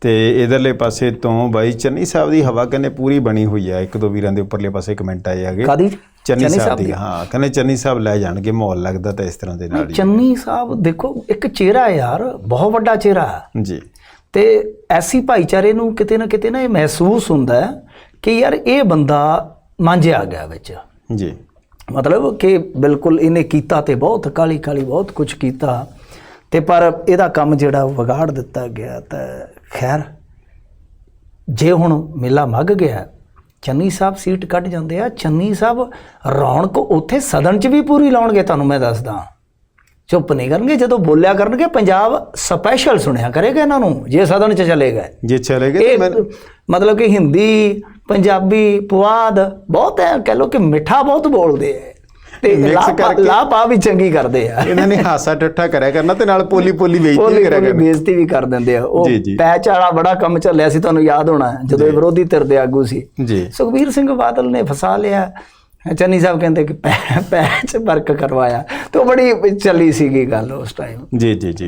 ਤੇ ਇਧਰਲੇ ਪਾਸੇ ਤੋਂ ਬਾਈ ਚੰਨੀ ਸਾਹਿਬ ਦੀ ਹਵਾ ਕਹਿੰਦੇ ਪੂਰੀ ਬਣੀ ਹੋਈ ਆ। ਇੱਕ ਦੋ ਵੀਰਾਂ ਦੇ ਉੱਪਰਲੇ ਪਾਸੇ ਕਮੈਂਟ ਆਏ ਹੈਗੇ। ਕਾਦੀ ਚੰਨੀ ਸਾਹਿਬ ਦੀ ਹਾਂ ਕਹਿੰਦੇ ਚੰਨੀ ਸਾਹਿਬ ਲੈ ਜਾਣਗੇ ਮਾਹੌਲ ਲੱਗਦਾ ਤਾਂ ਇਸ ਤਰ੍ਹਾਂ ਦੇ ਨਾਲ ਚੰਨੀ ਸਾਹਿਬ ਦੇਖੋ ਇੱਕ ਚਿਹਰਾ ਯਾਰ ਬਹੁਤ ਵੱਡਾ ਚਿਹਰਾ। ਹੈ ਜੀ। ਤੇ ਐਸੀ ਭਾਈਚਾਰੇ ਨੂੰ ਕਿਤੇ ਨਾ ਕਿਤੇ ਨਾ ਇਹ ਮਹਿਸੂਸ ਹੁੰਦਾ ਹੈ ਕਿ ਯਾਰ ਇਹ ਬੰਦਾ ਮਾਂਝਿਆ ਗਿਆ ਵਿੱਚ। ਜੀ। ਮਤਲਬ ਕਿ ਬਿਲਕੁਲ ਇਹਨੇ ਕੀਤਾ ਤੇ ਬਹੁਤ ਕਾਲੀ ਕਾਲੀ ਬਹੁਤ ਕੁਝ ਕੀਤਾ। ਤੇ ਪਰ ਇਹਦਾ ਕੰਮ ਜਿਹੜਾ ਵਿਗਾੜ ਦਿੱਤਾ ਗਿਆ ਤਾਂ ਖੈਰ ਜੇ ਹੁਣ ਮੇਲਾ ਮੱਗ ਗਿਆ ਚੰਨੀ ਸਾਹਿਬ ਸੀਟ ਕੱਢ ਜਾਂਦੇ ਆ ਚੰਨੀ ਸਾਹਿਬ ਰੌਣਕ ਉੱਥੇ ਸਦਨ 'ਚ ਵੀ ਪੂਰੀ ਲਾਉਣਗੇ ਤੁਹਾਨੂੰ ਮੈਂ ਦੱਸਦਾ। ਚੁੱਪ ਨਹੀਂ ਕਰਨਗੇ ਜਦੋਂ ਬੋਲਿਆ ਕਰਨਗੇ ਪੰਜਾਬ ਸਪੈਸ਼ਲ ਸੁਣਿਆ ਕਰੇਗਾ ਇਹਨਾਂ ਨੂੰ ਜੇ ਸਦਨ 'ਚ ਚਲੇ ਗਏ। ਜੇ ਚਲੇ ਗਏ ਮਤਲਬ ਕਿ ਹਿੰਦੀ ਪੰਜਾਬੀ ਪੁਆਧ ਬਹੁਤ ਹੈ ਕਹ ਲੋ ਕਿ ਮਿੱਠਾ ਬਹੁਤ ਬੋਲਦੇ ਆ ਤੇ ਲਾਪਾ ਕਰਕੇ- ਲਾਪਾ ਵੀ ਚੰਗੀ ਕਰਦੇ ਆ। ਇਹਨਾਂ ਨੇ ਹਾਸਾ ਠੱਠਾ ਕਰਿਆ ਕਰਨਾ ਤੇ ਨਾਲ ਪੋਲੀ ਪੋਲੀ ਵੇਚਦੀ ਉਹਦੀ ਕਰਿਆ ਕਰਨਾ। ਬੇਇੱਜ਼ਤੀ ਵੀ ਕਰ ਦਿੰਦੇ ਆ। ਉਹ। ਪੈਚ ਵਾਲਾ ਬੜਾ ਕੰਮ ਚੱਲਿਆ ਸੀ ਤੁਹਾਨੂੰ ਯਾਦ ਹੋਣਾ ਜਦੋਂ ਇਹ ਵਿਰੋਧੀ ਧਿਰ ਦੇ ਆਗੂ ਸੀ। ਜੀ। ਸੁਖਬੀਰ ਸਿੰਘ ਬਾਦਲ ਨੇ ਫਸਾ ਲਿਆ। ਚੰਨੀ ਸਾਹਿਬ ਕਹਿੰਦੇ ਕਿ ਪੈਚ ਵਰਕ ਕਰਵਾਇਆ। ਤੇ ਉਹ ਬੜੀ ਚੱਲੀ ਸੀਗੀ ਗੱਲ ਉਸ ਟਾਈਮ ਜੀ ਜੀ ਜੀ।